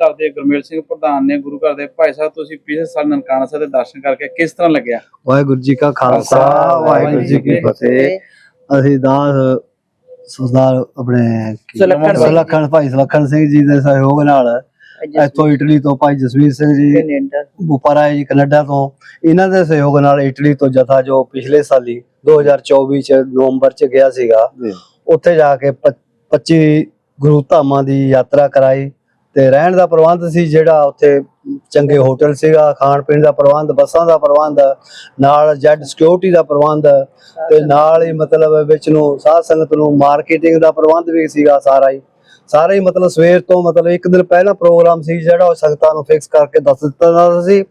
ਘਰ ਦੇ ਗੁਰਮੇਲ ਸਿੰਘ ਪ੍ਰਧਾਨ ਨੇ ਗੁਰੂ ਘਰ ਦੇ ਭਾਈ ਸਾਹਿਬ ਤੁਸੀਂ ਪਿਛਲੇ ਸਾਲ ਨਨਕਾਣਾ ਸਾਹਿਬ ਦੇ ਦਰਸ਼ਨ ਕਰਕੇ ਕਿਸ ਤਰ੍ਹਾਂ ਲੱਗਿਆ? ਵਾਹਿਗੁਰੂ ਜੀ ਕਾ ਖਾਲਸਾ ਵਾਹਿਗੁਰੂ ਜੀ ਕੀ ਫਤਿਹ। ਅਸੀਂ ਦਾਸ ਸਰਦਾਰ ਆਪਣੇ ਸੁਲੱਖਣ ਭਾਈ ਸੁਲੱਖਣ ਸਿੰਘ ਜੀ ਦੇ ਸਹਿਯੋਗ ਨਾਲ ਇੱਥੋਂ ਇਟਲੀ ਤੋਂ ਭਾਈ ਜਸਵੀਰ ਸਿੰਘ ਜੀ ਬੁਪਰ ਜੀ ਕੈਨੇਡਾ ਤੋਂ। ਇਹਨਾਂ ਦੇ ਸਹਿਯੋਗ ਨਾਲ ਇਟਲੀ ਤੋਂ ਜਥਾ ਜੋ ਪਿਛਲੇ ਸਾਲੀ 2024 ਚ ਨਵੰਬਰ ਚ ਗਿਆ ਸੀਗਾ ਉੱਥੇ ਜਾ ਕੇ ਪ- 25 ਗੁਰੂ ਧਾਮਾਂ ਦੀ ਯਾਤਰਾ ਕਰਾਈ। ਤੇ ਰਹਿਣ ਦਾ ਪ੍ਰਬੰਧ ਸੀ ਜਿਹੜਾ ਉੱਥੇ ਚੰਗੇ ਹੋਟਲ ਸੀਗਾ ਖਾਣ ਪੀਣ ਦਾ ਪ੍ਰਬੰਧ ਬੱਸਾਂ ਦਾ ਪ੍ਰਬੰਧ ਨਾਲ ਜੈਡ ਸਿਕਿਉਰਿਟੀ ਦਾ ਪ੍ਰਬੰਧ ਤੇ ਨਾਲ ਹੀ ਮਤਲਬ ਵਿੱਚ ਨੂੰ ਸਾਧ ਸੰਗਤ ਨੂੰ ਮਾਰਕੀਟਿੰਗ ਦਾ ਪ੍ਰਬੰਧ ਵੀ ਸੀਗਾ ਸਾਰਾ ਹੀ। ਸਾਰਾ ਹੀ ਮਤਲਬ ਸਵੇਰ ਤੋਂ ਮਤਲਬ ਇੱਕ ਦਿਨ ਪਹਿਲਾਂ ਪ੍ਰੋਗਰਾਮ ਸੀ ਜਿਹੜਾ ਉਹ ਸੰਗਤਾਂ ਨੂੰ ਫਿਕਸ ਕਰਕੇ ਦੱਸ ਦਿੱਤਾ ਜਾਂਦਾ ਸੀ।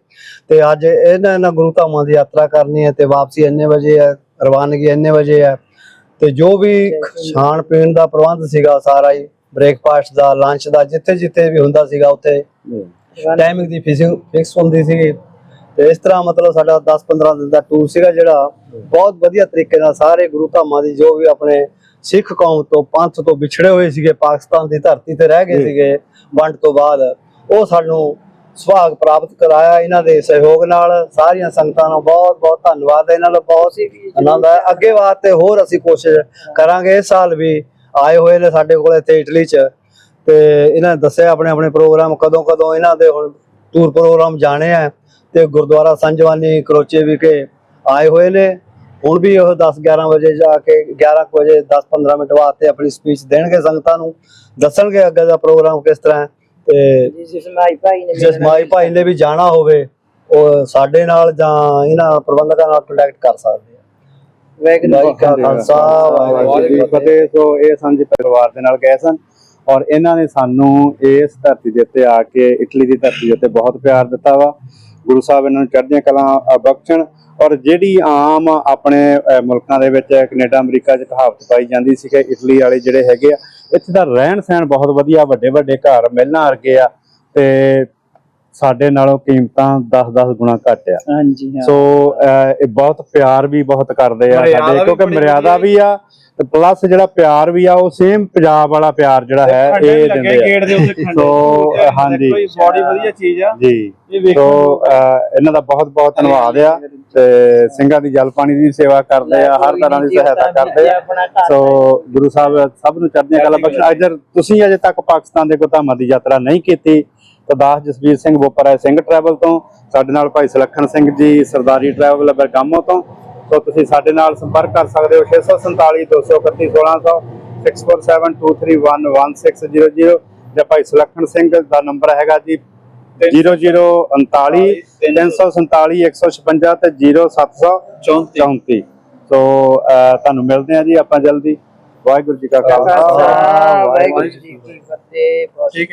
ਤੇ ਅੱਜ ਇਹਨਾਂ ਇਹਨਾਂ ਗੁਰੂ ਧਾਮਾਂ ਦੀ ਯਾਤਰਾ ਕਰਨੀ ਹੈ ਤੇ ਵਾਪਸੀ ਇੰਨੇ ਵਜੇ ਹੈ ਰਵਾਨਗੀ ਇੰਨੇ ਵਜੇ ਹੈ। ਤੇ ਜੋ ਵੀ ਖਾਣ ਪੀਣ ਦਾ ਪ੍ਰਬੰਧ ਸੀਗਾ ਸਾਰਾ ਹੀ। ਬ੍ਰੇਕਫਾਸਟ ਦਾ ਲੰਚ ਦਾ ਜਿੱਥੇ ਜਿੱਥੇ ਵੀ ਹੁੰਦਾ ਸੀਗਾ ਉੱਥੇ ਟਾਈਮਿੰਗ ਦੀ ਫਿਕਸ ਹੁੰਦੀ ਸੀਗੀ। ਤੇ ਇਸ ਤਰ੍ਹਾਂ ਮਤਲਬ ਸਾਡਾ 10-15 ਦਿਨ ਦਾ ਟੂਰ ਸੀਗਾ ਜਿਹੜਾ ਬਹੁਤ ਵਧੀਆ ਤਰੀਕੇ ਨਾਲ ਸਾਰੇ ਗੁਰੂ ਧਾਮਾਂ ਦੀ ਜੋ ਵੀ ਆਪਣੇ ਸਿੱਖ ਕੌਮ ਤੋਂ ਪੰਥ ਤੋਂ ਵਿਛੜੇ ਹੋਏ ਸੀਗੇ ਪਾਕਿਸਤਾਨ ਦੀ ਧਰਤੀ ਤੇ ਰਹਿ ਗਏ ਸੀਗੇ ਵੰਡ ਤੋਂ ਬਾਅਦ ਉਹ ਸਾਨੂੰ ਸੁਭਾਗ ਪ੍ਰਾਪਤ ਕਰਾਇਆ ਇਹਨਾਂ ਦੇ ਸਹਿਯੋਗ ਨਾਲ। ਸਾਰੀਆਂ ਸੰਗਤਾਂ ਨੂੰ ਬਹੁਤ ਬਹੁਤ ਧੰਨਵਾਦ ਹੈ। ਇਹਨਾਂ ਦਾ ਬਹੁਤ ਆਨੰਦ ਆਇਆ ਅੱਗੇ ਵਾਸਤੇ ਹੋਰ ਅਸੀਂ ਕੋਸ਼ਿਸ਼ ਕਰਾਂਗੇ ਇਸ ਸਾਲ ਵੀ ਆਏ ਹੋਏ ਨੇ ਸਾਡੇ ਕੋਲ ਇੱਥੇ ਇਟਲੀ 'ਚ ਤੇ ਇਹਨਾਂ ਨੇ ਦੱਸਿਆ ਆਪਣੇ ਆਪਣੇ ਪ੍ਰੋਗਰਾਮ ਕਦੋਂ ਕਦੋਂ ਇਹਨਾਂ ਦੇ ਹੁਣ ਟੂਰ ਪ੍ਰੋਗਰਾਮ ਜਾਣੇ ਆ ਤੇ ਗੁਰਦੁਆਰਾ ਸੰਜਵਾਨੀ ਕਰੋਚੇ ਵਿਖੇ ਆਏ ਹੋਏ ਨੇ। ਹੁਣ ਵੀ ਉਹ 10 11 ਵਜੇ ਜਾ ਕੇ 11 ਕੁ ਵਜੇ 10 15 ਮਿੰਟ ਵਾਸਤੇ ਆਪਣੀ ਸਪੀਚ ਦੇਣਗੇ ਸੰਗਤਾਂ ਨੂੰ ਦੱਸਣਗੇ ਅੱਗੇ ਦਾ ਪ੍ਰੋਗਰਾਮ ਕਿਸ ਤਰ੍ਹਾਂ। ਤੇ ਜਿਸ ਮਾਈ ਭਾਈ ਨੇ ਜਿਸ ਮਾਈ ਭਾਈ ਨੇ ਵੀ ਜਾਣਾ ਹੋਵੇ ਉਹ ਸਾਡੇ ਨਾਲ ਜਾਂ ਇਹਨਾਂ ਪ੍ਰਬੰਧਕਾਂ ਨਾਲ ਕੰਟੈਕਟ ਕਰ ਸਕਦੇ ਵਾਹਿਗੁਰੂ ਜੀ ਕਾ ਖਾਲਸਾ ਵਾਹਿਗੁਰੂ ਜੀ ਕੀ ਫਤਿਹ। ਫਤਿਹ। ਸੋ ਇਹ ਸਾਂਝੇ ਪਰਿਵਾਰ ਦੇ ਨਾਲ ਗਏ ਸਨ ਔਰ ਇਹਨਾਂ ਨੇ ਸਾਨੂੰ ਇਸ ਧਰਤੀ ਦੇ ਉੱਤੇ ਆ ਕੇ ਇਟਲੀ ਦੀ ਧਰਤੀ ਦੇ ਉੱਤੇ ਬਹੁਤ ਪਿਆਰ ਦਿੱਤਾ ਵਾ। ਗੁਰੂ ਸਾਹਿਬ ਇਹਨਾਂ ਨੂੰ ਚੜ੍ਹਦੀਆਂ ਕਲਾਂ ਬਖਸ਼ਣ ਔਰ ਜਿਹੜੀ ਆਮ ਆਪਣੇ ਮੁਲਕਾਂ ਦੇ ਵਿੱਚ ਕੈਨੇਡਾ ਅਮਰੀਕਾ 'ਚ ਕਹਾਵਤ ਪਾਈ ਜਾਂਦੀ ਸੀ ਕਿ ਇਟਲੀ ਵਾਲੇ ਜਿਹੜੇ ਹੈਗੇ ਆ ਇੱਥੇ ਦਾ ਰਹਿਣ ਸਹਿਣ ਬਹੁਤ ਵਧੀਆ ਵੱਡੇ ਵੱਡੇ ਘਰ ਮਹਿਲਾਂ ਵਰਗੇ ਆ ਤੇ ਸਾਡੇ ਨਾਲੋਂ ਕੀਮਤਾਂ 10-10 ਗੁਣਾ ਘੱਟ ਆ। ਹਾਂਜੀ ਹਾਂ। ਸੋ ਇਹ ਬਹੁਤ ਪਿਆਰ ਵੀ ਬਹੁਤ ਕਰਦੇ ਆ ਮਰਿਆਦਾ ਸਾਡੇ ਵੀ ਕਿਉਂਕਿ ਮਰਿਆਦਾ ਵੀ ਆ ਤੇ ਪਲੱਸ ਜਿਹੜਾ ਪਿਆਰ ਵੀ ਆ ਉਹ ਸੇਮ ਪੰਜਾਬ ਵਾਲਾ ਪਿਆਰ ਜਿਹੜਾ ਹੈ ਇਹ ਦਿੰਦੇ ਆ। ਸੋ, ਹਾਂਜੀ। ਬੜੀ ਵਧੀਆ ਚੀਜ਼ ਆ। ਜੀ। ਸੋ ਇਹਨਾਂ ਦਾ ਬਹੁਤ ਬਹੁਤ ਧੰਨਵਾਦ ਆ ਤੇ ਸਿੰਘਾਂ ਦੀ ਜਲ ਪਾਣੀ ਦੀ ਸੇਵਾ ਕਰਦੇ ਆ ਹਰ ਤਰ੍ਹਾਂ ਦੀ ਸਹਾਇਤਾ ਕਰਦੇ ਆ। ਸੋ ਗੁਰੂ ਸਾਹਿਬ ਸਭ ਨੂੰ ਚੜ੍ਹਦੀਆਂ ਕਲਾ ਬਖਸ਼ਣ ਅਜਰ ਤੁਸੀਂ ਅਜੇ ਤੱਕ ਪਾਕਿਸਤਾਨ ਦੇ ਗੁਰਧਾਮਾਂ ਦੀ ਯਾਤਰਾ ਨਹੀਂ ਕੀਤੀ। ਦਾਸ ਜਸਵੀਰ ਸਿੰਘ ਬੋਪਰਾ ਸਿੰਘ ਟਰੈਵਲ ਤੋਂ ਸਾਡੇ ਨਾਲ ਭਾਈ ਸੁਲੱਖਣ ਸਿੰਘ ਜੀ ਸਰਦਾਰੀ ਟਰੈਵਲ ਬਰਗਾਮੋ ਤੋਂ ਸੋ ਤੁਸੀਂ ਸਾਡੇ ਨਾਲ ਸੰਪਰਕ ਕਰ ਸਕਦੇ ਹੋ 647 231 1600 6472311600 ਜਾਂ ਭਾਈ ਸੁਲੱਖਣ ਸਿੰਘ ਦਾ ਨੰਬਰ ਹੈਗਾ ਜੀ 0039 347 156 ਤੇ 0734 ਸੋ ਤੁਹਾਨੂੰ ਮਿਲਦੇ ਆ ਜੀ ਆਪਾਂ ਜਲਦੀ। ਵਾਹਿਗੁਰੂ ਜੀ ਕਾ ਖਾਲਸਾ। ਵਾਹਿਗੁਰੂ ਜੀ ਕੀ ਫਤਿਹ। ਬਹੁਤ ਠੀਕ ਹੈ।